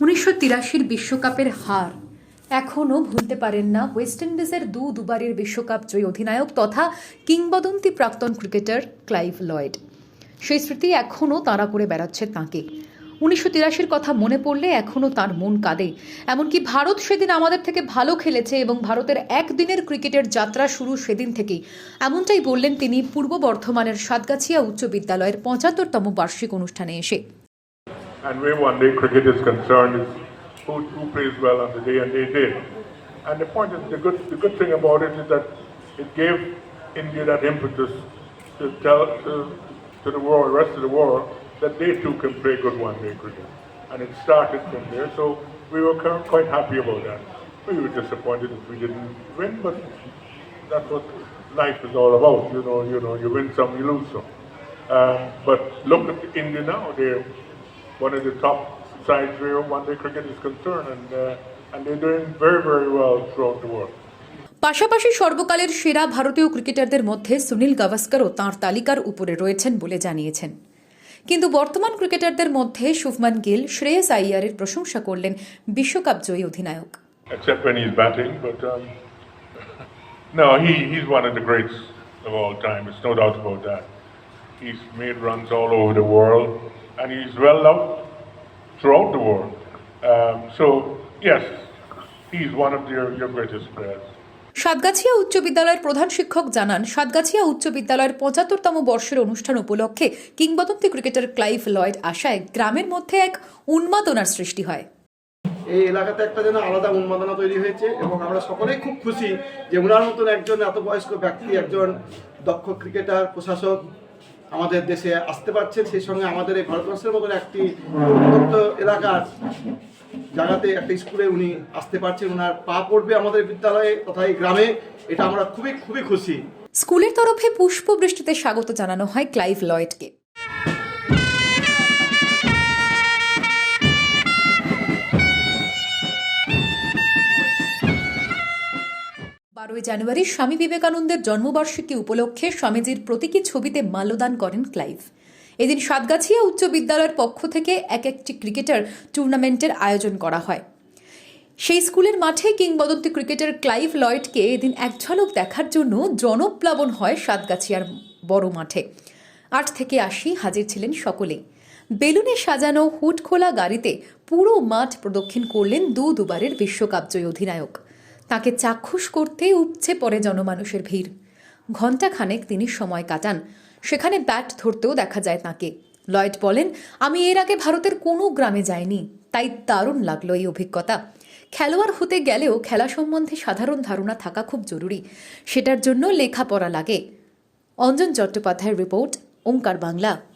উনিশশো তিরাশির বিশ্বকাপের হার এখনও ভুলতে পারেন না ওয়েস্ট ইন্ডিজের দু দুবারের বিশ্বকাপ জয়ী অধিনায়ক তথা কিংবদন্তি প্রাক্তন ক্রিকেটার ক্লাইভ লয়েড। সেই স্মৃতি এখনও তাড়া করে বেড়াচ্ছে তাঁকে। উনিশশো তিরাশির কথা মনে পড়লে এখনও তার মন কাঁদে। এমনকি ভারত সেদিন আমাদের থেকে ভালো খেলেছে এবং ভারতের একদিনের ক্রিকেটের যাত্রা শুরু সেদিন থেকেই। এমনটাই বললেন তিনি পূর্ব বর্ধমানের সাতগাছিয়া উচ্চ বিদ্যালয়ের পঁচাত্তরতম বার্ষিক অনুষ্ঠানে এসে। And where one day cricket is concerned is who, who plays well on the day, and they did. And the point is, the good, the good thing about it is that it gave India that impetus to tell to, to the world, rest of the world, that they too can play good one-day cricket. And it started from there, so we were quite happy about that. We were disappointed that we didn't win, but that's what life is all about. You know, you know, you win some, you lose some. Um, but look at India now; they're one of the top sides where one-day cricket is concerned, and uh, and they're doing very, very well throughout the world. পাশাপাশি সর্বকালের সেরা ভারতীয় ক্রিকেটারদের মধ্যে সুনীল গাভাস্করও তাঁর তালিকার উপরে রয়েছেন বলে জানিয়েছেন কিন্তু বর্তমান ক্রিকেটারদের মধ্যে শুভমান গিল শ্রেয়স আইয়ারের প্রশংসা করলেন বিশ্বকাপ জয়ী অধিনায়ক Except when he's batting, but um, no, he, he's one of the greats of all time. There's no doubt about that. He's made runs all over the world, and he's well loved throughout the world. Um, so yes, he's one of your, your greatest players. Satgachhia উচ্চ বিদ্যালয়ের প্রধান শিক্ষক জানান সাতগাছিয়া উচ্চ বিদ্যালয়ের পঁচাত্তরতম বর্ষের অনুষ্ঠান উপলক্ষে কিংবদন্তি ক্রিকেটার ক্লাইভ লয়েড আশায় গ্রামের মধ্যে এক উন্মাদনার সৃষ্টি হয় এই এলাকাতে একটা যেন আলাদা উন্মাদনা তৈরি হয়েছে এবং আমরা সকলেই খুব খুশি যে ওনার মতন একজন এত বয়স্ক ব্যক্তি একজন দক্ষ ক্রিকেটার প্রশাসক আমাদের দেশে আসতে পারছেন, সেই সঙ্গে আমাদের এই ভারতবর্ষের মতন একটি প্রত্যন্ত এলাকার জায়গাতে একটা স্কুলে উনি আসতে পারছেন। ওনার পা পড়বে আমাদের বিদ্যালয়ে তথা এই গ্রামে। এটা আমরা খুবই খুবই খুশি। স্কুলের তরফে পুষ্প বৃষ্টিতে স্বাগত জানানো হয় ক্লাইভ লয়েডকে। বারোই জানুয়ারি স্বামী বিবেকানন্দের জন্মবার্ষিকী উপলক্ষে স্বামীজির প্রতীকী ছবিতে মাল্যদান করেন ক্লাইভ। এদিন সাতগাছিয়া উচ্চ বিদ্যালয়ের পক্ষ থেকে এক একটি ক্রিকেটার টুর্নামেন্টের আয়োজন করা হয়। সেই স্কুলের মাঠে কিংবদন্তি ক্রিকেটার ক্লাইভ লয়েডকে এদিন এক ঝলক দেখার জন্য জনপ্লাবন হয় সাতগাছিয়ার বড় মাঠে। আট থেকে আশি হাজির ছিলেন সকলেই। বেলুনে সাজানো হুট খোলা গাড়িতে পুরো মাঠ প্রদক্ষিণ করলেন দু দুবারের বিশ্বকাপ জয়ী অধিনায়ক। তাকে চাক্ষুষ করতে উপচে পড়ে জনমানুষের ভিড়। ঘণ্টাখানেক তিনি সময় কাটান। সেখানে ব্যাট ধরতেও দেখা যায় তাকে। লয়েড বলেন, আমি এর আগে ভারতের কোনো গ্রামে যাইনি। তাই দারুণ লাগল এই অভিজ্ঞতা। খেলোয়াড় হতে গেলেও খেলা সম্বন্ধে সাধারণ ধারণা থাকা খুব জরুরি। সেটার জন্য লেখাপড়া লাগে। অঞ্জন চট্টোপাধ্যায়ের রিপোর্ট, ওঙ্কার বাংলা।